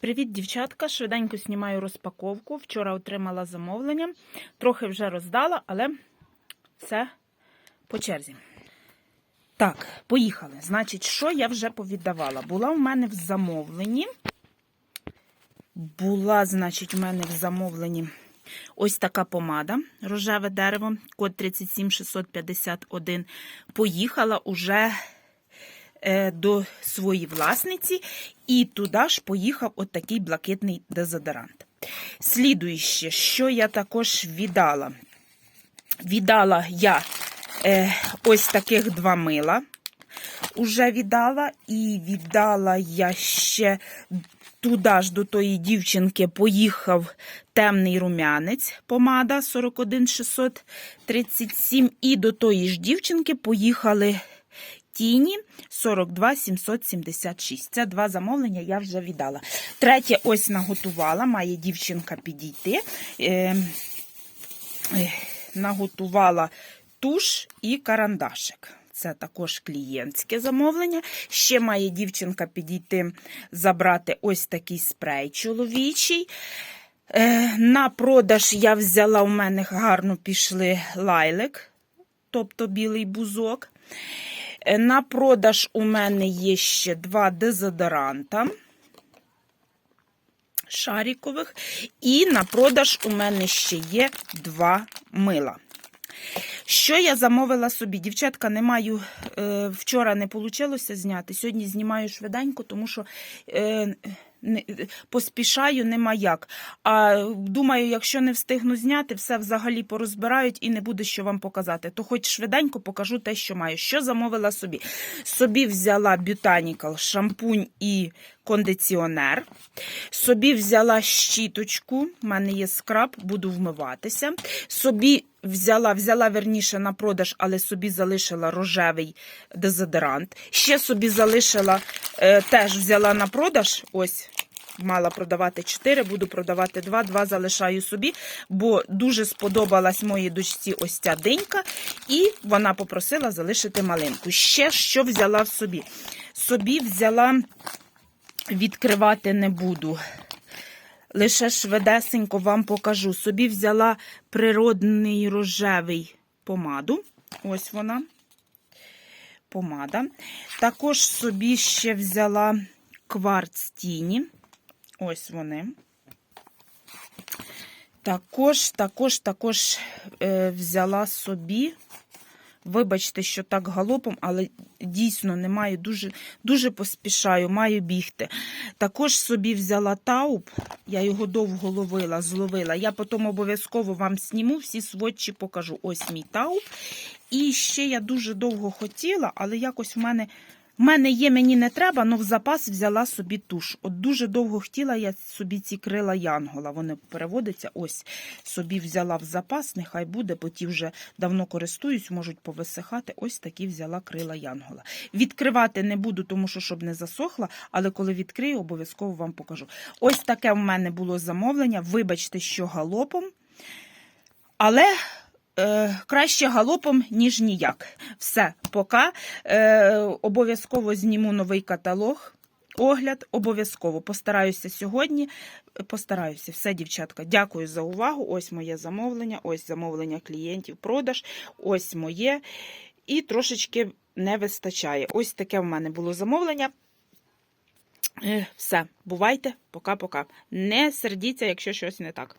Привіт, дівчатка! Швиденько знімаю розпаковку. Вчора отримала замовлення. Трохи вже роздала, але все по черзі. Так, поїхали. Значить, що я вже повіддавала? Була у мене в замовленні. Була, значить, у мене в замовленні ось така помада рожеве дерево, код 37651. Поїхала уже до своєї власниці, і туди ж поїхав отакий блакитний дезодорант. Слідуюче, що я також віддала. Віддала я е, ось таких два мила. Уже віддала, і віддала я ще туди ж до тої дівчинки поїхав темний рум'янець, помада 41637, і до тої ж дівчинки поїхали тіні 42 776. Це два замовлення я вже віддала. Третє ось наготувала, має дівчинка підійти. Е, е, наготувала туш і карандашик. Це також клієнтське замовлення. Ще має дівчинка підійти забрати ось такий спрей чоловічий. Е, на продаж я взяла, у мене гарно пішли лайлик, тобто білий бузок. Е, на продаж у мене є ще два дезодоранта шарікових. І на продаж у мене ще є два мила. Що я замовила собі? Дівчатка, не маю, е, вчора не вийшло зняти. Сьогодні знімаю швиденько, тому що е, не, поспішаю, нема як. А думаю, якщо не встигну зняти, все взагалі порозбирають і не буде що вам показати. То хоч швиденько покажу те, що маю. Що замовила собі? Собі взяла Botanical шампунь і кондиціонер. Собі взяла щіточку, в мене є скраб, буду вмиватися. Собі взяла, взяла верніше на продаж, але собі залишила рожевий дезодорант. Ще собі залишила, е, теж взяла на продаж. Ось. Мала продавати 4, буду продавати 2, 2 залишаю собі, бо дуже сподобалась моїй дочці ось ця динька, і вона попросила залишити малинку. Ще що взяла собі? Собі взяла, відкривати не буду. Лише швидесенько вам покажу. Собі взяла природний рожевий помаду. Ось вона. Помада. Також собі ще взяла кварц тіні. Ось вони. Також, також, також е, взяла собі. Вибачте, що так галопом, але дійсно не маю, дуже дуже поспішаю, маю бігти. Також собі взяла тауп, я його довго ловила, зловила. Я потім обов'язково вам сніму, всі сводчі покажу. Ось мій тауп. І ще я дуже довго хотіла, але якось в мене. В мене є, мені не треба, але в запас взяла собі туш. От дуже довго хотіла я собі ці крила Янгола. Вони переводяться. Ось собі взяла в запас, нехай буде, бо ті вже давно користуюсь, можуть повисихати. Ось такі взяла крила Янгола. Відкривати не буду, тому що щоб не засохла, але коли відкрию, обов'язково вам покажу. Ось таке в мене було замовлення. Вибачте, що галопом. Але Е, краще галопом, ніж ніяк. Все, пока. Е, обов'язково зніму новий каталог. Огляд обов'язково постараюся сьогодні. Постараюся, все, дівчатка. Дякую за увагу. Ось моє замовлення, ось замовлення клієнтів, продаж, ось моє. І трошечки не вистачає. Ось таке в мене було замовлення. Е, Все, бувайте, пока-пока. Не сердіться, якщо щось не так.